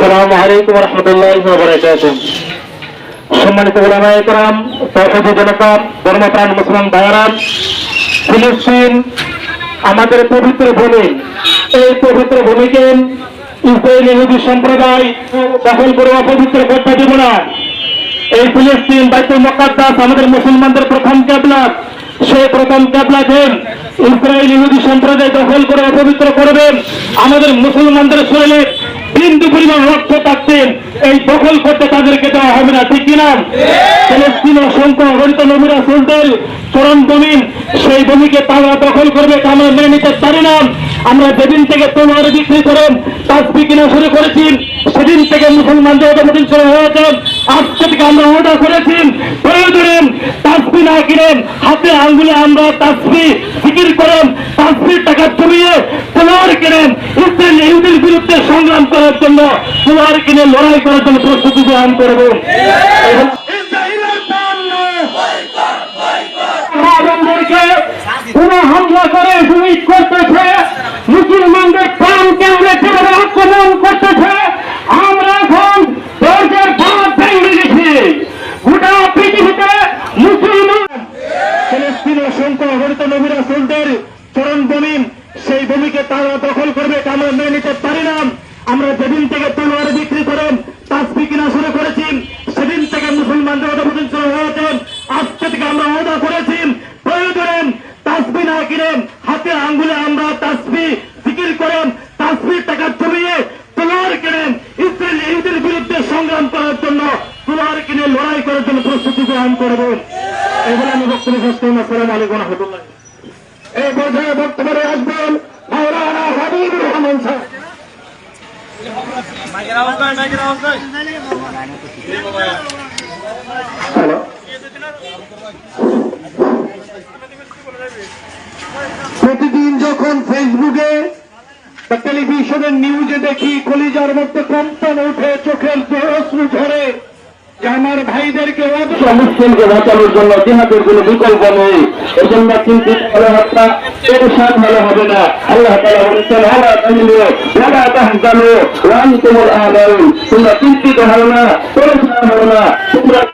আসসালামু আলাইকুম রহমতুল্লাহ সম্মানিত ওলামা একরাম তৌহিদি জনতা, ধর্মপ্রাণ মুসলমান ভাইরাম ফিলিস্তিন আমাদের পবিত্র ভূমি। এই পবিত্র ভূমিকে ইসরায়েল ইহুদি সম্প্রদায় দখল করে অপবিত্র করতে দেব না। এই ফিলিস্তিন বাইতুল মকাদ্দাস আমাদের মুসলমানদের প্রথম ক্যাবলা। সেই প্রথম ক্যাবলাকে ইসরায়েল ইহুদি সম্প্রদায় দখল করে অপবিত্র করবেন। আমাদের মুসলমানদের শরীরে বিন্দু পরিমাণ রক্ত থাকতেন এই দখল করতে তাদেরকে দেওয়া হবে না, ঠিক কিনা? ফিলিস্তিন অসংখ্য অগণিত নবীরা সুলদের চরণ জমিন, সেই ভূমিকে তারা দখল করবে তা আমরা মেনে নিতে পারি না। আমরা যেদিন থেকে তোমার বিক্রি করেন তাসবি কিনা শুরু করেছি, সেদিন থেকে মুসলমানদের অনুমোদন শুরু হয়েছে। আজকে থেকে আমরা অর্ডার করেছি প্রয়োজনে তাসবি না কিনেন হাতে আঙ্গুলে আমরা তাসবি ফিকির করেন তাসবির টাকা জমিয়ে তোমার কিনেন ইহুদির বিরুদ্ধে সংগ্রাম করার জন্য তোমার কিনে লড়াই করার জন্য প্রস্তুতি গ্রহণ করব। কোন হামলা করে শহীদ করতেছে। মুসলমানদের প্রাণ কেন্দ্রে আক্রমণ করতেছে। আমরা এখন ভেঙে গেছি গোটা পৃথিবীতে মুসলমান অসংখ্য অগণিত নবীরা সুলদের চরণ জমিন সেই তারা দখল করবে এটা আমরা মেনে নিতে পারি না। আমরা যেদিন থেকে তলোয়ার বিক্রি করেন তাসবি কিনা শুরু করেছি, সেদিন থেকে মুসলমানদের অনুমোদন শুরু হয়েছে। আজকে থেকে আমরা অর্ডার করেছি প্রয়োজনে তাসবি না কিনেন হাতে আঙ্গুলে আমরা তাসবি জিকির করেন তাসবির টাকা জমিয়ে তলোয়ার কিনেন ইসরায়েল ইহুদের বিরুদ্ধে সংগ্রাম করার জন্য তলোয়ার কিনে লড়াই করার জন্য প্রস্তুতি গ্রহণ করবেন এগুলো আমি বক্তব্য শেষ করলাম। আসসালামু আলাইকুম রহমতুল্লাহ। এই পর্যায়ে বক্তব্যে আসবেন প্রতিদিন যখন ফেসবুকে টেলিভিশনের নিউজে দেখি কলিজার মধ্যে কম্পন উঠে চোখের আমার ভাইদেরকে মুসলিমকে বাঁচানোর জন্য জিহাদের কোনো বিকল্প নেই। এজন্য কিন্তু ভালো হত্যা পেরেশান ভালো হবে না। আল্লাহ তালা বলেছেন আল্লাহ তাহলে ওলা তাহলে রান তোমার আলাউন তোমরা চিন্তিত হও না পেরেশান হও না। তোমরা